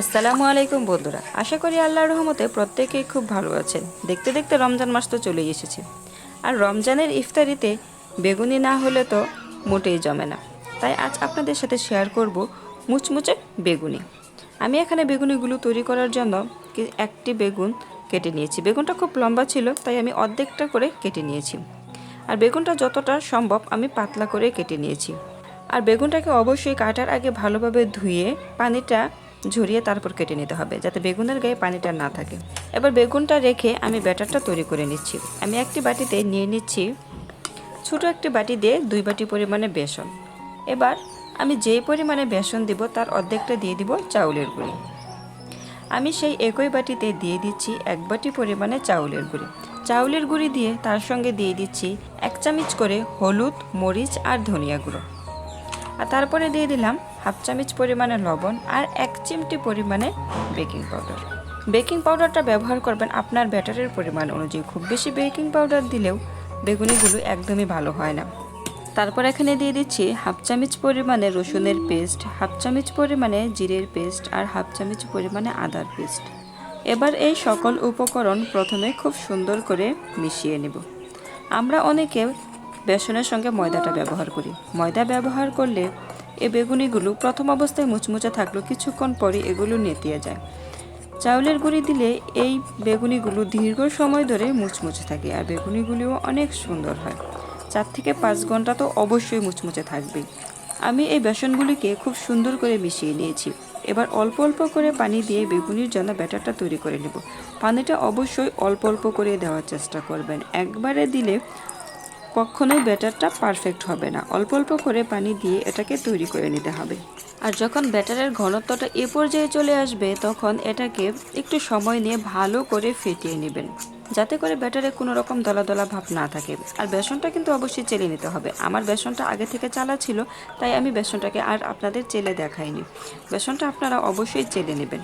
আসসালামু আলাইকুম বন্ধুরা। আশা করি আল্লাহর রহমতে প্রত্যেকেই খুব ভালো আছেন। দেখতে দেখতে রমজান মাস তো চলেই এসেছে। আর রমজানের ইফতারিতে বেগুনি না হলে তো মোটেই জমে না। তাই আজ আপনাদের সাথে শেয়ার করব মুচমুচে বেগুনি। আমি এখানে বেগুনিগুলো তৈরি করার জন্য একটি বেগুন কেটে নিয়েছি। বেগুনটা খুব লম্বা ছিল, তাই আমি অর্ধেকটা করে কেটে নিয়েছি। আর বেগুনটা যতটা সম্ভব আমি পাতলা করে কেটে নিয়েছি। আর বেগুনটাকে অবশ্যই কাটার আগে ভালোভাবে ধুয়ে পানিটা ঝরিয়ে তারপর কেটে নিতে হবে যাতে বেগুনের গায়ে পানিটা না থাকে। এবার বেগুনটা রেখে আমি ব্যাটারটা তৈরি করে নিচ্ছি। আমি একটি বাটিতে নিয়ে নিচ্ছি ছোট একটি বাটি দিয়ে দুই বাটি পরিমাণে বেসন। এবার আমি যেই পরিমাণে বেসন দিব তার অর্ধেকটা দিয়ে দিব চাউলের গুঁড়ি। আমি সেই একই বাটিতে দিয়ে দিচ্ছি এক বাটি পরিমাণে চাউলের গুঁড়ি। চাউলের গুঁড়ি দিয়ে তার সঙ্গে দিয়ে দিচ্ছি এক চামচ করে হলুদ, মরিচ আর ধনিয়া গুঁড়ো। আর তারপরে দিয়ে দিলাম হাফ চামচ পরিমাণে লবণ আর এক চিমটি পরিমাণে বেকিং পাউডার। বেকিং পাউডারটা ব্যবহার করবেন আপনার ব্যাটারের পরিমাণ অনুযায়ী। খুব বেশি বেকিং পাউডার দিলেও বেগুনিগুলো একদমই ভালো হয় না। তারপর এখানে দিয়ে দিচ্ছি হাফ চামচ পরিমাণে রসুনের পেস্ট হাফ চামচ পরিমাণে জিরের পেস্ট আর হাফ চামচ পরিমাণে আদার পেস্ট। এবার এই সকল উপকরণ প্রথমে খুব সুন্দর করে মিশিয়ে নেব। আমরা অনেকে বেসনের সঙ্গে ময়দাটা ব্যবহার করি। ময়দা ব্যবহার করলে এই বেগুনিগুলো প্রথম অবস্থায় মুচমুচে থাকলেও কিছুক্ষণ পরে এগুলো নেতিয়ে যায়। চাউলের গুঁড়ি দিলে এই বেগুনিগুলো দীর্ঘ সময় ধরে মুচমুচে থাকে আর বেগুনিগুলিও অনেক সুন্দর হয়। চার থেকে পাঁচ ঘণ্টা তো অবশ্যই মুচমুচে থাকবে আমি এই বেসনগুলিকে খুব সুন্দর করে মিশিয়ে নিয়েছি। এবার অল্প অল্প করে পানি দিয়ে বেগুনির জন্য ব্যাটারটা তৈরি করে নেব। পানিটা অবশ্যই অল্প অল্প করে দেওয়ার চেষ্টা করবেন। একবারে দিলে কখনোই ব্যাটারটা পারফেক্ট হবে না। অল্প অল্প করে পানি দিয়ে এটাকে তৈরি করে নিতে হবে। আর যখন ব্যাটারের ঘনত্বটা এ পর্যায়ে চলে আসবে, তখন এটাকে একটু সময় নিয়ে ভালো করে ফেটিয়ে নেবেন। যাতে করে ব্যাটারে কোনো রকম দলা দলা ভাব না থাকে। আর বেসনটা কিন্তু অবশ্যই চেলে নিতে হবে। আমার বেসনটা আগে থেকে চালা ছিল, তাই আমি বেসনটাকে আর আপনাদের চেলে দেখাইনি। বেসনটা আপনারা অবশ্যই চেলে নেবেন।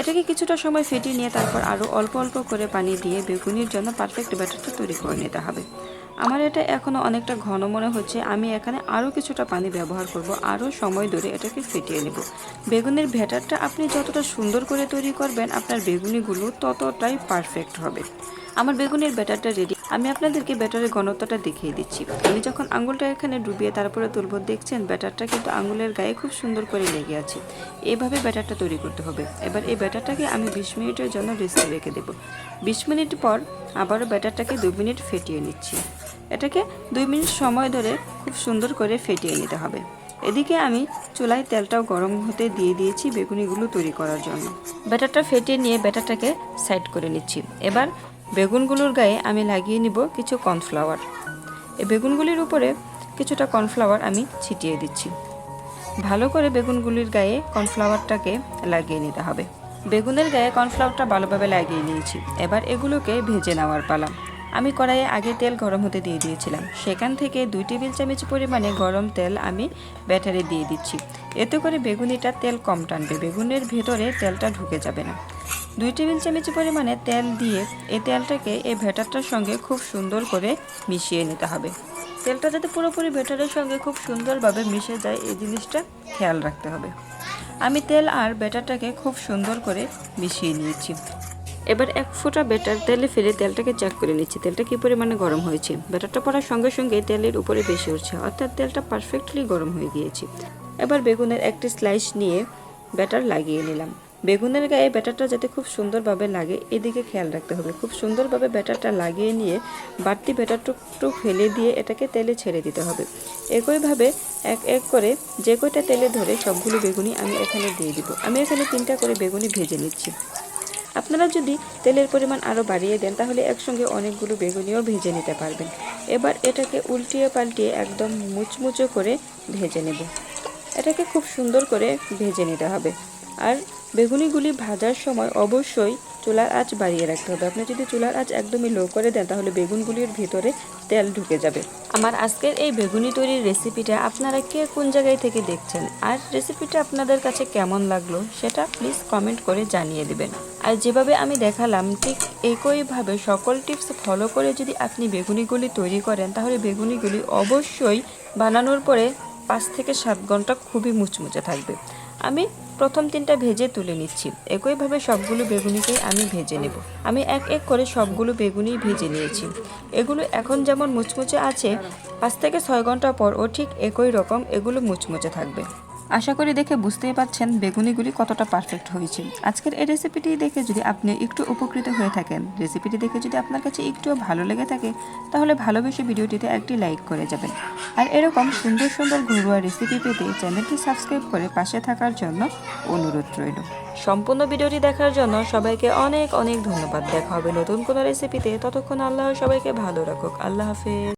এটাকে কিছুটা সময় ফেটিয়ে নিয়ে তারপর আরও অল্প অল্প করে পানি দিয়ে বেগুনির জন্য পারফেক্ট ব্যাটারটা তৈরি করে নিতে হবে। আমার এটা এখনও অনেকটা ঘন মনে হচ্ছে, আমি এখানে আরও কিছুটা পানি ব্যবহার করব আরও সময় ধরে এটাকে ফেটিয়ে নেব। বেগুনের ব্যাটারটা আপনি যতটা সুন্দর করে তৈরি করবেন, আপনার বেগুনিগুলো ততটাই পারফেক্ট হবে। আমার বেগুনের ব্যাটারটা রেডি আমি আপনাদেরকে ব্যাটারের ঘনত্বটা দেখিয়ে দিচ্ছি। আমি যখন আঙুলটা এখানে ডুবিয়ে তারপরে তুলব, দেখছেন ব্যাটারটা কিন্তু আঙুলের গায়ে খুব সুন্দর করে লেগে আছে। এভাবে ব্যাটারটা তৈরি করতে হবে। এবার এই ব্যাটারটাকে আমি বিশ মিনিটের জন্য রেস্টে রেখে দেবো। বিশ মিনিট পর আবারও ব্যাটারটাকে দুই মিনিট ফেটিয়ে নিচ্ছি। এটাকে দুই মিনিট সময় ধরে খুব সুন্দর করে ফেটিয়ে নিতে হবে। এদিকে আমি চুলায় তেলটাও গরম হতে দিয়ে দিয়েছি বেগুনিগুলো তৈরি করার জন্য। ব্যাটারটা ফেটিয়ে নিয়ে ব্যাটারটাকে সাইড করে নিচ্ছি। এবার বেগুনগুলোর গায়ে আমি লাগিয়ে নিব কিছু কর্নফ্লাওয়ার। এই বেগুনগুলির উপরে কিছুটা কর্নফ্লাওয়ার আমি ছিটিয়ে দিচ্ছি। ভালো করে বেগুনগুলির গায়ে কর্নফ্লাওয়ারটাকে লাগিয়ে নিতে হবে। বেগুনের গায়ে কর্নফ্লাওয়ারটা ভালোভাবে লাগিয়ে নিয়েছি। এবার এগুলোকে ভেজে নেওয়ার পালা। আমি কড়াইয়ে আগে তেল গরম হতে দিয়ে দিয়েছিলাম। সেখান থেকে দুই টেবিল চামচ পরিমাণে গরম তেল আমি ব্যাটারে দিয়ে দিচ্ছি। এতে করে বেগুনিটা তেল কম টানবে। বেগুনের ভেতরে তেলটা ঢুকে যাবে না। দুই টেবিল চামচ পরিমাণে তেল দিয়ে এই তেলটাকে এই ভেটারটার সঙ্গে খুব সুন্দর করে মিশিয়ে নিতে হবে। তেলটা যাতে পুরোপুরি ব্যাটারের সঙ্গে খুব সুন্দরভাবে মিশে যায়, এই জিনিসটা খেয়াল রাখতে হবে। আমি তেল আর ব্যাটারটাকে খুব সুন্দর করে মিশিয়ে নিয়েছি। এবার এক ফোঁটা ব্যাটার তেলে ফেলে তেলটাকে চেক করে নিচ্ছি। তেলটা কী পরিমাণে গরম হয়েছে? ব্যাটারটা পড়ার সঙ্গে সঙ্গে তেলের উপরে বেশি উঠছে, অর্থাৎ তেলটা পারফেক্টলি গরম হয়ে গিয়েছে। এবার বেগুনের একটি স্লাইস নিয়ে ব্যাটার লাগিয়ে নিলাম। বেগুনের গায়ে ব্যাটারটা যাতে খুব সুন্দরভাবে লাগে, এদিকে খেয়াল রাখতে হবে। খুব সুন্দরভাবে ব্যাটারটা লাগিয়ে নিয়ে বাড়তি ব্যাটারটুকটু ফেলে দিয়ে এটাকে তেলে ছেড়ে দিতে হবে। একইভাবে এক এক করে যে কয়টা তেলে ধরে সবগুলো বেগুনি আমি এখানে দিয়ে দিব। আমি এখানে তিনটা করে বেগুনি ভেজে নিচ্ছি। আপনারা যদি তেলের পরিমাণ আরও বাড়িয়ে দেন, তাহলে একসঙ্গে অনেকগুলো বেগুনিও ভেজে নিতে পারবেন। এবার এটাকে উল্টিয়ে পাল্টিয়ে একদম মুচমুচো করে ভেজে নেব। এটাকে খুব সুন্দর করে ভেজে নিতে হবে। আর বেগুনিগুলি ভাজার সময় অবশ্যই চুলার আঁচ বাড়িয়ে রাখতে হবে। আপনি যদি চুলার আঁচ একদমই লো করে দেন, তাহলে বেগুনগুলির ভিতরে তেল ঢুকে যাবে। আমার আজকের এই বেগুনি তৈরির রেসিপিটা আপনারা কে কোন জায়গায় থেকে দেখছেন? আর রেসিপিটা আপনাদের কাছে কেমন লাগল, সেটা প্লিজ কমেন্ট করে জানিয়ে দেবেন। আর যেভাবে আমি দেখালাম, ঠিক একইভাবে সকল টিপস ফলো করে যদি আপনি বেগুনিগুলি তৈরি করেন, তাহলে বেগুনিগুলি অবশ্যই বানানোর পরে পাঁচ থেকে সাত ঘণ্টা খুবই মুচমুচে থাকবে। আমি প্রথম তিনটা ভেজে তুলে নিচ্ছি। একইভাবে সবগুলো বেগুনিকেই আমি ভেজে নেব। আমি এক এক করে সবগুলো বেগুনি ভেজে নিয়েছি। এগুলো এখন যেমন মুচমুচে আছে, পাঁচ থেকে ছয় ঘণ্টা পর ও ঠিক একই রকম এগুলো মুচমুচে থাকবে। আশা করি দেখে বুঝতেই পারছেন বেগুনিগুলি কতটা পারফেক্ট হয়েছে। আজকের এই রেসিপিটি দেখে যদি আপনি একটু উপকৃত হয়ে থাকেন রেসিপিটি দেখে যদি আপনার কাছে একটুও ভালো লেগে থাকে, তাহলে ভালোবেসে ভিডিওটিতে একটি লাইক করে যাবেন। আর এরকম সুন্দর সুন্দর ঘরোয়া রেসিপি পেতে চ্যানেলটি সাবস্ক্রাইব করে পাশে থাকার জন্য অনুরোধ রইল। সম্পূর্ণ ভিডিওটি দেখার জন্য সবাইকে অনেক অনেক ধন্যবাদ। দেখা হবে নতুন কোনো রেসিপিতে ততক্ষণ আল্লাহ সবাইকে ভালো রাখুক। আল্লাহ হাফেজ।